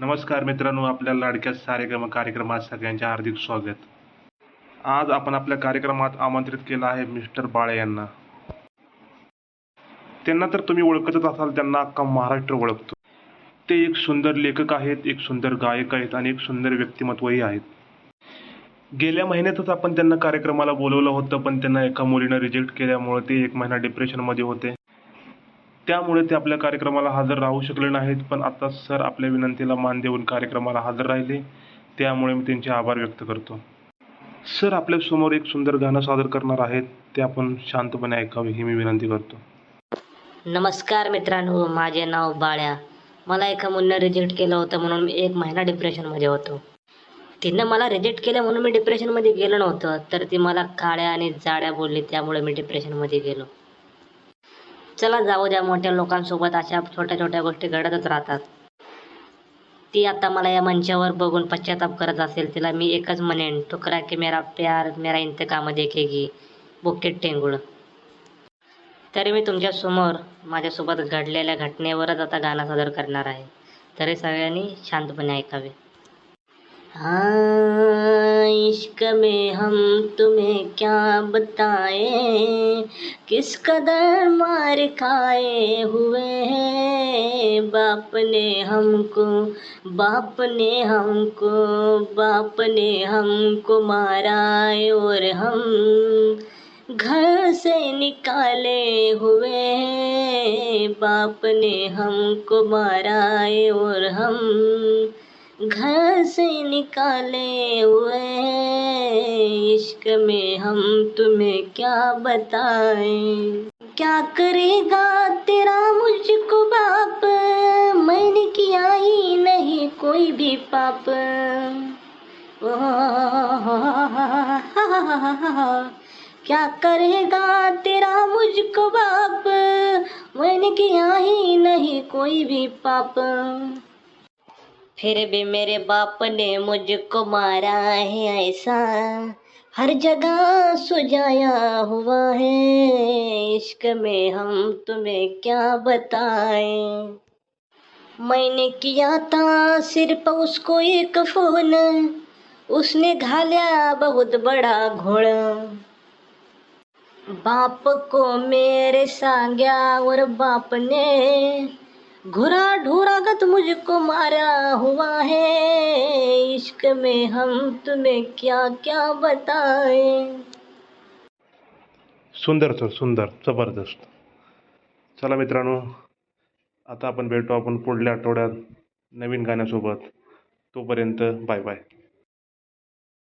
नमस्कार मित्रांनो आपल्या लाडक्या कार्यक्रम कार्यक्रमात सगळ्यांचे हार्दिक स्वागत. आज आपण आपल्या कार्यक्रमात आमंत्रित केलं आहे मिस्टर बाळे यांना. त्यांना तर तुम्ही ओळखतच असाल त्यांना अख्खा महाराष्ट्र ओळखतो. ते एक सुंदर लेखक आहेत एक सुंदर गायक आहेत आणि एक सुंदर व्यक्तिमत्वही आहेत. गेल्या महिन्यातच आपण त्यांना कार्यक्रमाला बोलवलं होतं पण त्यांना एका मुलीनं रिजेक्ट केल्यामुळे ते एक महिना डिप्रेशनमध्ये होते. त्यामुळे ते आपल्या कार्यक्रमाला हजर राहू शकले नाहीत पण आता सर आपल्या विनंतीला मान देऊन कार्यक्रमाला हजर राहिले. त्यामुळे मी त्यांचे आभार व्यक्त करतो. सर आपल्यासमोर एक सुंदर गाणं सादर करणार आहेत ते आपण शांतपणे ऐकावे ही मी विनंती करतो. नमस्कार मित्रांनो माझे नाव बाळ्या. मला एका मुलीनं रिजेक्ट केलं होतं म्हणून मी एक महिना डिप्रेशनमध्ये होतो. तिनं मला रिजेक्ट केलं म्हणून मी डिप्रेशनमध्ये गेलो नव्हतं तर ती मला काळ्या आणि जाड्या बोलली त्यामुळे मी डिप्रेशनमध्ये गेलो. चला जाऊ द्या मोठ्या लोकांसोबत अशा छोट्या छोट्या गोष्टी घडतच राहतात. ती आता मला या मंचावर बघून पश्चाताप करत असेल तिला मी एकच म्हणेन ठुकरा की मेरा प्यार मेरा इंतकाम देखेगी बुकेट टेंगुळ. तरी मी तुमच्यासमोर माझ्यासोबत घडलेल्या घटनेवरच आता गाणं सादर करणार आहे. तरी सगळ्यांनी शांतपणे ऐकावे. हाँ इश्क में हम तुम्हें क्या बताएँ? किस कदर मार खाए हुए हैं? बाप ने हमको, बाप ने हमको, बाप ने हमको मारा और हम घर से निकाले हुए हैं। बाप ने हमको मारा और हम घर से निकाले हुए इश्क में हम तुम्हें क्या बताएँ? क्या करेगा तेरा मुझको बाप? मैंने किया ही नहीं कोई भी पाप। क्या करेगा तेरा मुझको बाप? मैंने किया ही नहीं कोई भी पाप। फिर भी मेरे बाप ने मुझको मारा है ऐसा। हर जगह सुझाया हुआ है, इश्क में हम तुम्हें क्या बताएँ? मैंने किया था सिर्फ़ उसको एक फ़ोन, उसने घाल्या बहुत बड़ा घोळ बाप को मेरे सांग्या और बाप ने घुरा ढूरागत मुझको मारा हुआ है। इश्क में हम तुम्हें क्या क्या बताएं। सुंदर सर सुंदर जबरदस्त। चला मित्रांनो आता आपण भेटू आपण पुढल्या आठवड्यात नवीन गाण्यासोबत. तोपर्यंत बाय बाय.